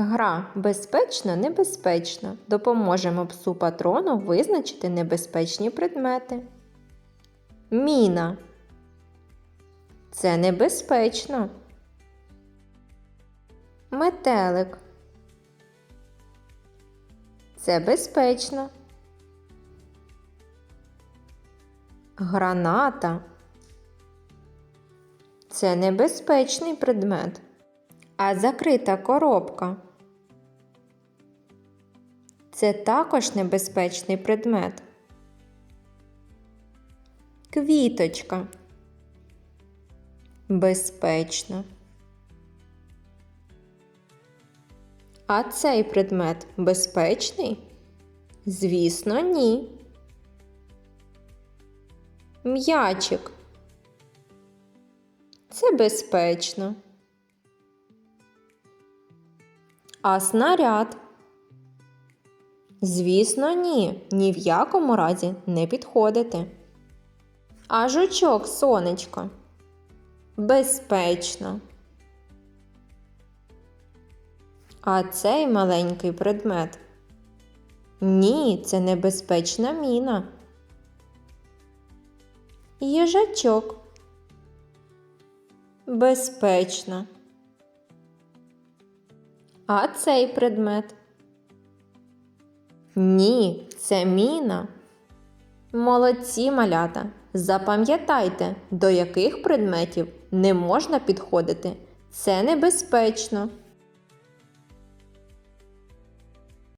Гра безпечно небезпечно. Допоможемо псу патрону визначити небезпечні предмети. Міна. Це небезпечно. Метелик. Це безпечно. Граната. Це небезпечний предмет. А закрита коробка. Це також небезпечний предмет. Квіточка. Безпечно. А цей предмет безпечний? Звісно, ні. М'ячик. Це безпечно. А снаряд? Звісно, ні. Ні в якому разі не підходити. А жучок, сонечко. Безпечно. А цей маленький предмет. Ні, це небезпечна міна. Їжачок. Безпечно. А цей предмет? Ні, це міна. Молодці малята. Запам'ятайте, до яких предметів не можна підходити. Це небезпечно.